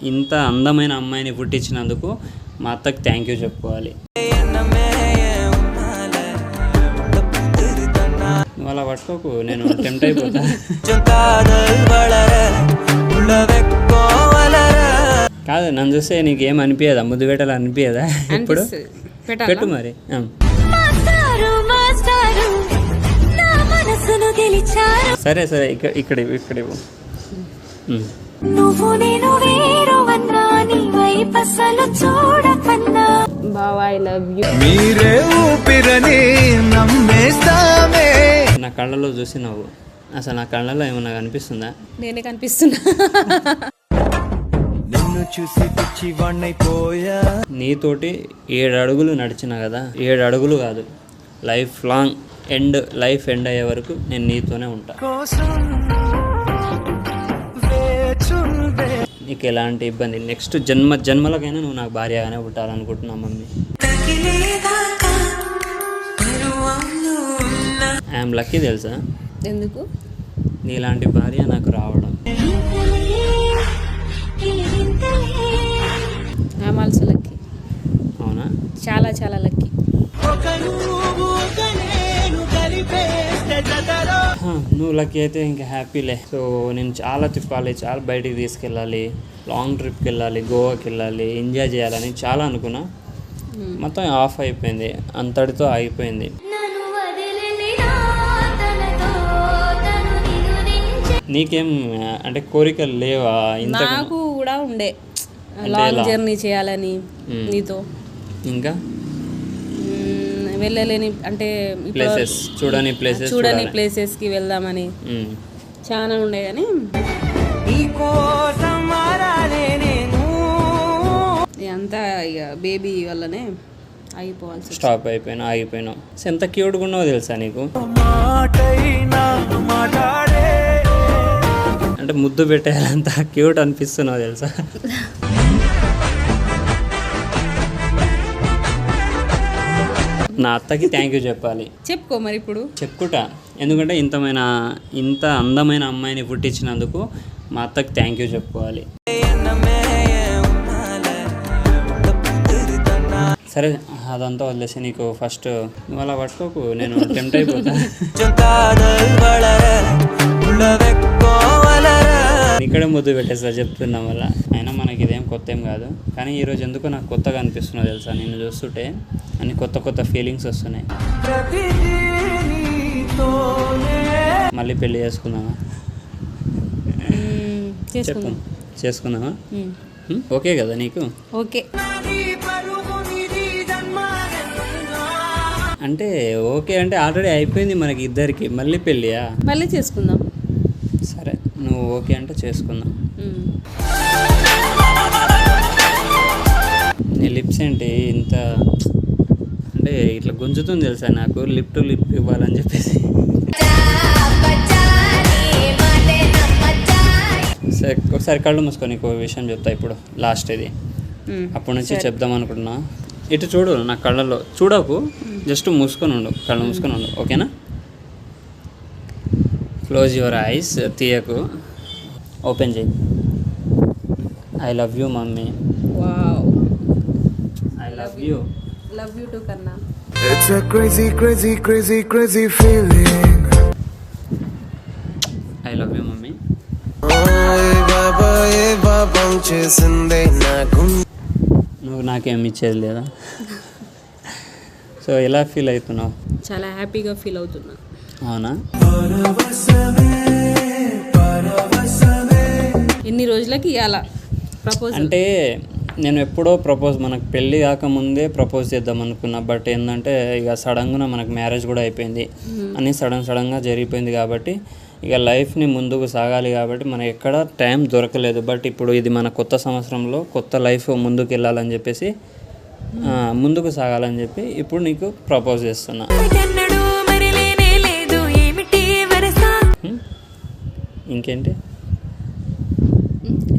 ఇంత అందమైన అమ్మాయిని పుట్టించినందుకు మా అత్తకి థ్యాంక్ యూ చెప్పుకోవాలి. నువ్వు అలా పట్టుకోకు నేను టెంప్ట్ అయిపోతా. కాదు నన్ను చూస్తే నీకేం అనిపించదా ముద్దు పెట్టాలి? అనిపించదా ఇప్పుడు పెట్టు మరి సరే సరే ఇక్కడ ఇక్కడ ఇక్కడ. నువ్వు నేను వేరువన్నా నీ వైపసలు చూడకన్నా. బావా ఐ లవ్ యూ మీరే ఊపిరని నమ్మేస్తామే. నా కళ్ళలో చూసి నవ్వు. అసలు నా కళ్ళలో ఏమన్నా కనిపిస్తుందా? నేనే కనిపిస్తున్నా. నిన్ను చూసి పిచ్చి వాణ్ణైపోయా నీతోటి ఏడు అడుగులు నడిచిన కదా ఏడు అడుగులు కాదు life long end life end అయ్యే వరకు నేను నీతోనే ఉంటా. కోసం నీకు ఎలాంటి ఇబ్బంది? నెక్స్ట్ జన్మ జన్మలకైనా నువ్వు నాకు భార్యగానే పుట్టాలనుకుంటున్నా మమ్మీ. ఐఎమ్ లక్కీ తెలుసా? ఎందుకు? నీలాంటి భార్య నాకు రావడం. ఐఎమ్ ఆల్సో లక్కీ అవునా? చాలా చాలా లక్కీ నువ్వు లక్కీ అయితే ఇంకా హ్యాపీలే సో నేను చాలా తిప్పాలి చాలా బయటికి తీసుకెళ్ళాలి లాంగ్ ట్రిప్కి వెళ్ళాలి గోవాకి వెళ్ళాలి ఎంజాయ్ చేయాలని చాలా అనుకున్నా. మొత్తం ఆఫ్ అయిపోయింది. అంతటితో నిదురించి నీకేం అంటే కోరికలు లేవా నాకు కూడా ఉండే. లాంగ్? జర్నీ చేయాలని మ్మ్. నీతో. ఇంకా? వెళ్ళలేని అంటే ప్లేసెస్ చూడని ప్లేసెస్ చూడని ప్లేసెస్కి వెళ్దామని. ఉమ్. చాలా ఉండే కానీ అంతా ఇక బేబీ వల్లనే ఆగిపోవాల్సి. స్టాప్ అయిపోయినా ఆగిపోయినా. ఎంత క్యూట్గా ఉన్నావో తెలుసా నీకు? అంటే ముద్దు పెట్టేయాలంత క్యూట్ అనిపిస్తున్నావు తెలుసా? నా అత్తకి థ్యాంక్ యూ చెప్పాలి. చెప్పుకో మరి ఇప్పుడు చెప్పుకుంటా. ఎందుకంటే ఇంతమైన ఇంత అందమైన అమ్మాయిని పుట్టించినందుకు మా అత్తకి థ్యాంక్ యూ చెప్పుకోవాలి. సరే అదంతా వదిలేసి నీకు ఫస్ట్ నువ్వు అలా పట్టుకోకు నేను టెంప్ట్ అయిపోతా. ఇక్కడే ముద్దు పెట్టేస్తా చెప్తున్నాం వల్ల అయినా మనకి ఇదేం కొత్త ఏం కాదు. కానీ ఈరోజు ఎందుకో నాకు కొత్తగా అనిపిస్తున్నా తెలుసా? నేను చూస్తుంటే అన్ని కొత్త కొత్త ఫీలింగ్స్ వస్తున్నాయి. మళ్ళీ పెళ్ళి చేసుకుందామా? చెప్పు చేసుకుందాం. చేసుకుందామా? ఓకే కదా నీకు? ఓకే. అంటే ఓకే అంటే ఆల్రెడీ అయిపోయింది మనకి ఇద్దరికి. మళ్ళీ పెళ్ళియా? మళ్ళీ చేసుకుందాం. సరే. నువ్వు ఓకే అంటే చేసుకుందాం. నీ లిప్స్ ఏంటి ఇంత అంటే ఇట్లా గుంజుతుంది తెలుసా నాకు? లిప్ టు లిప్ ఇవ్వాలని చెప్పేసి. సరే ఒకసారి కళ్ళు మూసుకొని ఇంకో విషయం చెప్తా ఇప్పుడు లాస్ట్ ఇది. అప్పటి నుంచి చెప్దాం అనుకుంటున్నా. ఇటు చూడు నా కళ్ళల్లో చూడకు జస్ట్ మూసుకొని ఉండు కళ్ళు మూసుకొని ఉండు ఓకేనా? క్లోజ్ యువర్ ఐస్ తీయకు ఓపెన్ చేయి I love you mummy wow I love you love you too కన్నా It's a crazy, crazy, crazy, crazy feeling. I love you mummy ఓయ్ బాబా ఏ పాపం చేసిందే నా గుండె నువ్వు నాకేం ఇచ్చేది లేదా? సో ఎలా ఫీల్ అవుతున్నావు? చాలా హ్యాపీగా ఫీల్ అవుతున్నా. అవునా? ఎన్ని రోజులకి ఇవ్వాల ప్రపోజ్ అంటే నేను ఎప్పుడో ప్రపోజ్ మనకు పెళ్ళి కాకముందే ప్రపోజ్ చేద్దాం అనుకున్నా బట్ ఏంటంటే ఇక సడన్గా మనకు మ్యారేజ్ కూడా అయిపోయింది. అన్నీ సడన్ సడన్గా జరిగిపోయింది కాబట్టి ఇక లైఫ్ని ముందుకు సాగాలి కాబట్టి మనకి ఎక్కడ టైం దొరకలేదు. బట్ ఇప్పుడు ఇది మన కొత్త సంవత్సరంలో కొత్త లైఫ్ ముందుకు వెళ్ళాలని చెప్పేసి ముందుకు సాగాలని చెప్పి ఇప్పుడు నీకు ప్రపోజ్ చేస్తున్నా. ఇంకేంటి?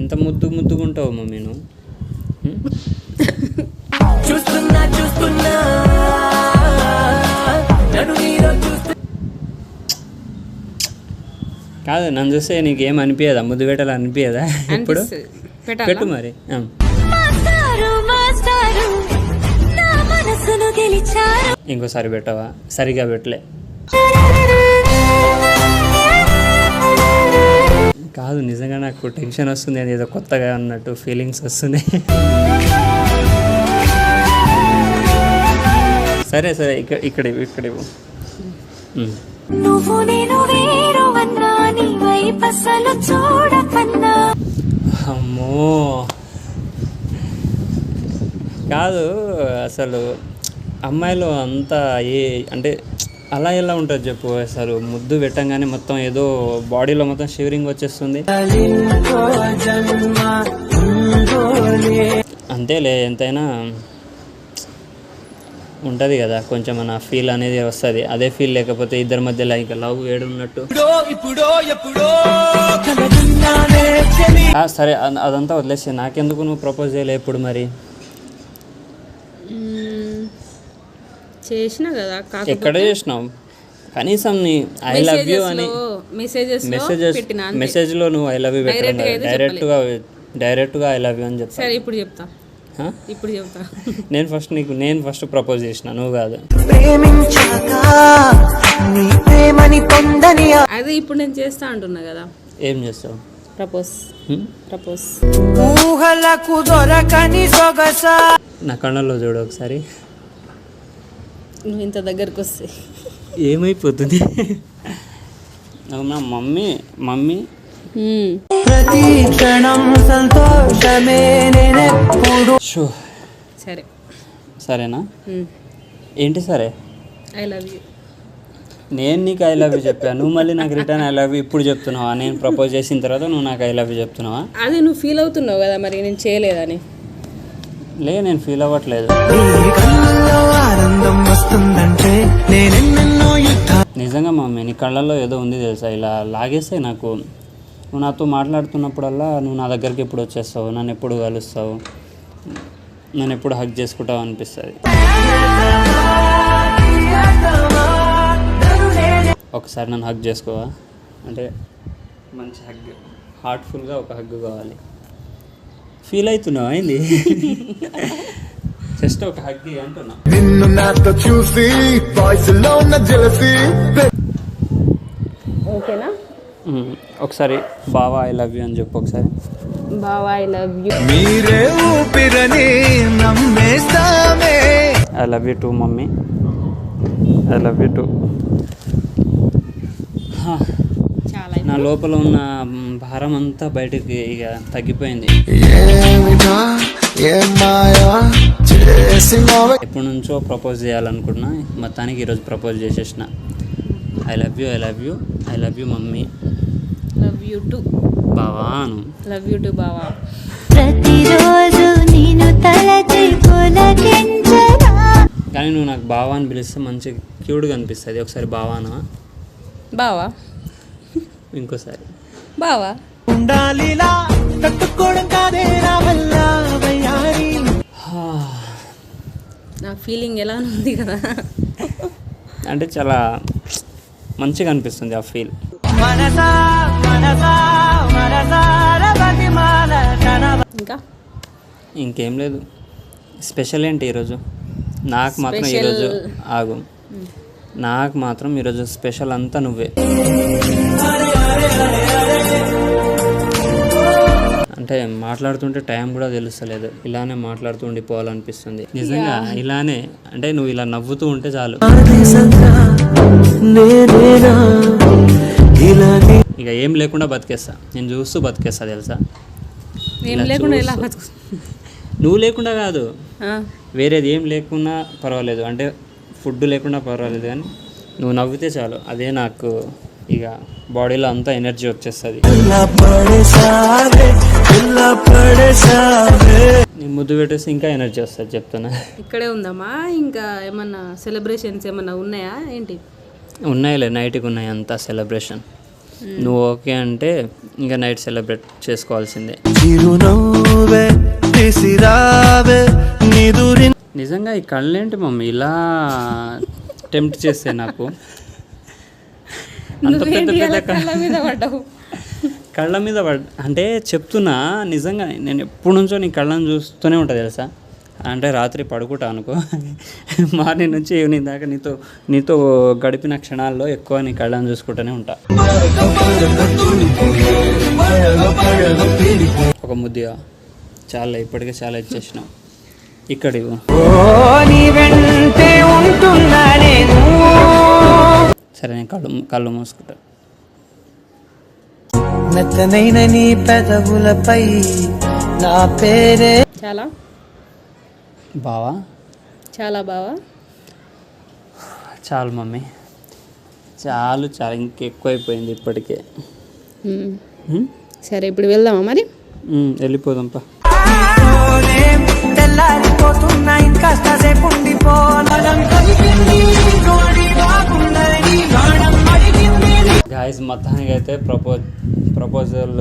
ఎంత ముద్దు ముద్దుగుంటావు మమ్మీ నువ్వు? చూస్తున్నా చూస్తున్నా. కాదు నన్ను చూస్తే నీకేం అనిపించదా ముద్దు పెట్టాలి అనిపించదా ఇప్పుడు? పెట్టు మరి. ఇంకోసారి పెట్టవా? సరిగా పెట్టలే. కాదు నిజంగా నాకు టెన్షన్ వస్తుంది అది ఏదో కొత్తగా అన్నట్టు ఫీలింగ్స్ వస్తున్నాయి. సరే సరే ఇక్కడ ఇక్కడ ఇవ్వు, ఇక్కడ అమ్మో. కాదు అసలు అమ్మాయిలు అంతా ఏ అంటే అలా ఎలా ఉంటుంది చెప్పు అసలు ముద్దు పెట్టంగానే మొత్తం ఏదో బాడీలో మొత్తం షివరింగ్ వచ్చేస్తుంది. అంతేలే ఎంతైనా ఉంటుంది కదా కొంచెం మన ఫీల్ అనేది వస్తుంది. అదే ఫీల్ లేకపోతే ఇద్దరి మధ్యలో ఇంకా లవ్ వేడున్నట్టు సరే అదంతా వదిలేసి నాకెందుకు నువ్వు ప్రపోజ్ చేయలే ఇప్పుడు మరి? చేసిన కదా ఎక్కడ చేసినావు కనీసం నీ ఐ లవ్ యూ అని మెసేజెస్ అంతే. మెసేజ్లో నువ్వు ఐ లవ్ యూ పెట్టడం Direct గా డైరెక్ట్గా డైరెక్ట్గా ఐ లవ్ యూ అని చెప్తా. సరే ఇప్పుడు చెప్తా. హా? ఇప్పుడు చెప్తా. నేను ఫస్ట్ నీకు నేను ఫస్ట్ ప్రపోజ్ చేసిన నువ్వు కాదు. ప్రేమించాక నీ ప్రేమని పొందని అదే ఇప్పుడు నేను చేస్తా అంటున్నా కదా. ఏం చేస్తావు? ప్రపోజ్? ప్రపోజ్ ఊహలకు దొరకని సొగస నా కళ్ళల్లో చూడు ఒకసారి. నువ్వు ఇంత దగ్గరకు వస్తే. ఏమైపోతుంది? అవునా మమ్మీ మమ్మీ? మ్మ్. ప్రతి క్షణం సంతోషమే షో. సరే. సరేనా? ఏంటి సరే? I love you. నేను నీకు ఐ లవ్ యూ చెప్పాను నువ్వు మళ్ళీ నాకు రిటర్న్ ఐ లవ్ యూ ఇప్పుడు చెప్తున్నావా? నేను ప్రపోజ్ చేసిన తర్వాత నువ్వు నాకు ఐ లవ్ యూ చెప్తున్నావా? అదే నువ్వు ఫీల్ అవుతున్నావు కదా మరి నేను చేయలేదని. లే నేను ఫీల్ అవ్వట్లేదు. నిజంగా మమ్మీ నీ కళ్ళల్లో ఏదో ఉంది తెలుసా? ఇలా లాగేస్తే నాకు నువ్వు నాతో మాట్లాడుతున్నప్పుడల్లా నువ్వు నా దగ్గరికి ఎప్పుడు వచ్చేస్తావు? నన్ను ఎప్పుడు కలుస్తావు? నన్ను ఎప్పుడు హక్ చేసుకుంటావు అనిపిస్తుంది. ఒకసారి నన్ను హక్ చేసుకోవా? అంటే మంచి హగ్ హార్ట్ఫుల్గా ఒక హగ్ కావాలి. ఫీల్ అవుతున్నావు అయింది జస్ట్ ఒక హగ్ అంటున్నా. నిన్ను నాతో చూసి వాయిస్లో ఉన్న జలసి ఓకేనా. ఒకసారి బావా ఐ లవ్ యూ అని చెప్పు ఒకసారి. బావా ఐ లవ్ యూ మీరే ఊపిరని నమ్మేస్తామే. I love you too mummy. I love you too నా లోపల ఉన్న భారం అంతా బయటికి ఇక తగ్గిపోయింది. ఎప్పటి నుంచో ప్రపోజ్ చేయాలనుకున్నా మొత్తానికి ఈరోజు ప్రపోజ్ చేసేసిన. I love you I love you I love you mummy. Love you too బావాను love you too బావా. ప్రతిరోజు నేను తలచి కానీ నువ్వు నాకు బావా అని పిలిస్తే మంచి క్యూట్గా అనిపిస్తుంది. ఒకసారి బావానా? బావా. ఇంకోసారి. బావా? ఉండాలిలా తట్టుకోవడం కాదే నా వల్ల వయ్యారి. నా ఫీలింగ్ ఎలా ఉంది కదా. అంటే చాలా మంచిగా అనిపిస్తుంది ఆ ఫీల్. మనసా మనసా మనసార బతిమాల కనవ ఇంకా? ఇంకేం లేదు. స్పెషల్ ఏంటి ఈరోజు? నాకు మాత్రం ఈరోజు ఆగు. నాకు మాత్రం ఈరోజు స్పెషల్ అంతా నువ్వే. అంటే మాట్లాడుతుంటే టైం కూడా తెలుస్తలేదు. ఇలానే మాట్లాడుతూ ఉండిపోవాలనిపిస్తుంది. నిజంగా ఇలానే అంటే నువ్వు ఇలా నవ్వుతూ ఉంటే చాలు. ఇక ఏం లేకుండా బతికేస్తా. నేను చూస్తూ బతికేస్తా తెలుసా? నువ్వు లేకుండా కాదు. ఆ, వేరేది ఏం లేకున్నా పర్వాలేదు. అంటే ఫుడ్ లేకుండా పర్వాలేదు కానీ నువ్వు నవ్వితే చాలు. అదే నాకు ఇక బాడీలో అంతా ఎనర్జీ వచ్చేస్తుంది. ముద్దు పెట్టేస్తే ఇంకా ఎనర్జీ వస్తుంది చెప్తున్నా. ఇక్కడే ఉందామా? ఇంకా ఏమన్నా సెలబ్రేషన్స్ ఏమన్నా ఉన్నాయా? ఏంటి? ఉన్నాయిలే నైట్కి ఉన్నాయి అంతా సెలబ్రేషన్. నువ్వు ఓకే అంటే ఇంకా నైట్ సెలబ్రేట్ చేసుకోవాల్సిందే. నిజంగా ఈ కళ్ళేంటి మమ్మీ? ఇలా టెంప్ట్ చేస్తే నాకు. అంత పెద్ద పెద్ద కళ్ళు మీద పడ్డావు? కళ్ళ మీద పడ్ అంటే చెప్తున్నా నిజంగా నేను ఎప్పటి నుంచో నీ కళ్ళని చూస్తూనే ఉంటా తెలుసా? అంటే రాత్రి పడుకుంటా అనుకో. మార్నింగ్ నుంచి ఈవినింగ్ దాకా నీతో నీతో గడిపిన క్షణాల్లో ఎక్కువ నీ కళ్ళని చూసుకుంటూనే ఉంటా. ఒక ముద్దిగా చాలా ఇప్పటికే చాలా ఇచ్చేసినావు. ఇక్కడ సరే నేను కళ్ళు కళ్ళు మూసుకుంటా. మెత్తనైన నీ పెదవులపై నా పేరే చాలా. బావా? చాలా బావా? చాలు మమ్మీ. చాలు చాలా. ఇంకెక్కువైపోయింది ఇప్పటికే? సరే ఇప్పుడు వెళ్దామా మరి? వెళ్ళిపోదాంపా తెల్లారిపోతున్నా ఇంకాస్త గాయస్ మొత్తానికి అయితే ప్రపోజ్ ప్రపోజల్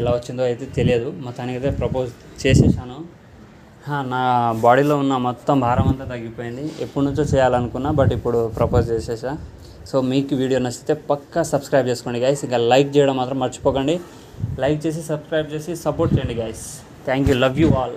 ఎలా వచ్చిందో అయితే తెలియదు. మొత్తానికి అయితే ప్రపోజ్ చేసేసాను నా బాడీలో ఉన్న మొత్తం భారం అంతా తగ్గిపోయింది. ఎప్పటి నుంచో చేయాలనుకున్నా బట్ ఇప్పుడు ప్రపోజ్ చేసేసా. సో మీకు వీడియో నచ్చితే పక్కా సబ్స్క్రైబ్ చేసుకోండి గైస్ ఇంకా లైక్ చేయడం మాత్రం మర్చిపోకండి. లైక్ చేసి సబ్స్క్రైబ్ చేసి సపోర్ట్ చేయండి guys thank you love you all